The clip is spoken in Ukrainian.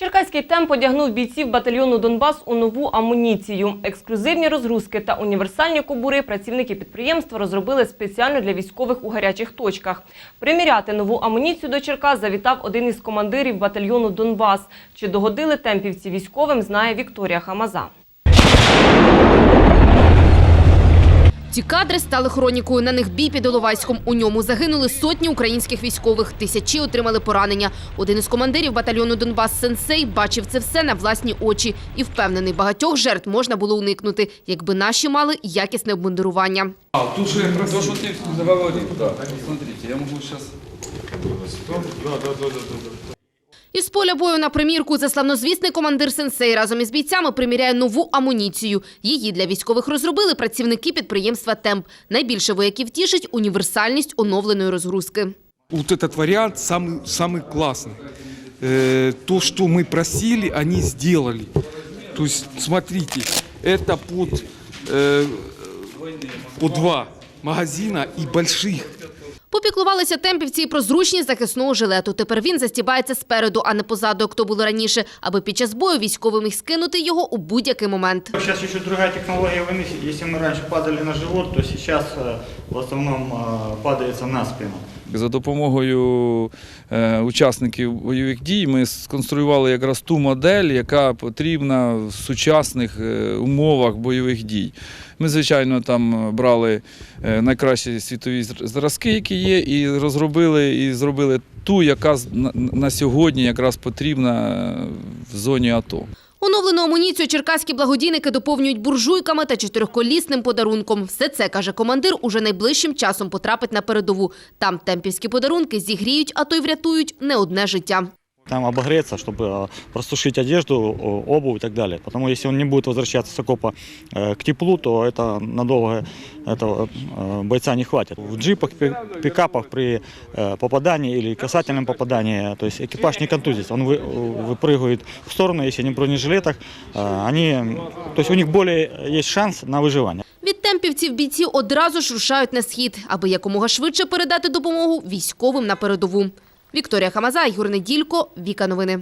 Черкаський темп одягнув бійців батальйону Донбас у нову амуніцію. Ексклюзивні розгрузки та універсальні кобури працівники підприємства розробили спеціально для військових у гарячих точках. Приміряти нову амуніцію до Черкас завітав один із командирів батальйону Донбас. Чи догодили темпівці військовим, знає Вікторія Хамаза. Ці кадри стали хронікою. На них бій під Іловайськом. У ньому загинули сотні українських військових, тисячі отримали поранення. Один із командирів батальйону Донбас Сенсей бачив це все на власні очі і впевнений, багатьох жертв можна було уникнути, якби наші мали якісне обмундирування. А, тут же то, ты говорил, да. Смотрите, я могу сейчас... Із поля бою на примірку за славнозвісний командир Сенсей разом із бійцями приміряє нову амуніцію. Її для військових розробили працівники підприємства «Темп». Найбільше вояків тішить універсальність оновленої розгрузки. Вот этот вариант самый, самый классный. Э, то, что мы просили, они сделали. То есть, смотрите, это под, э, по два магазина и больших. Попіклувалися темпівці і про зручність захисного жилету. Тепер він застібається спереду, а не позаду, як то було раніше, аби під час бою військовий міг скинути його у будь-який момент. Сейчас еще другая технология войны. Если мы раньше падали на живот, то сейчас э, в основном э, падается на спину. За допомогою е, учасників бойових дій ми сконструювали якраз ту модель, яка потрібна в сучасних е, умовах бойових дій. Ми, звичайно, там брали е, найкращі світові зразки, які є, і розробили і зробили ту, яка на, сьогодні якраз потрібна в зоні АТО. Оновлену амуніцію черкаські благодійники доповнюють буржуйками та чотирьохколісним подарунком. Все це, каже командир, уже найближчим часом потрапить на передову. Там темпівські подарунки зігріють, а то й врятують не одне життя Там обогреться, чтобы э, просушить одежду, о- обувь и так далее. Потому если он не будет возвращаться с окопа э, к теплу, то это надолго этого э, бойца не хватит. В джипах, пи- пикапах при э, попадании или касательном попадании, то есть экипаж не контузится, он вы- выпрыгивает в сторону, если они в бронежилетах, э, они, то есть у них более есть шанс на выживание. Від темпівців бійці одразу ж рушають на схід, аби якомога швидше передати допомогу військовим на передову. Вікторія Хамаза, Ігор Неділько, Віка Новини.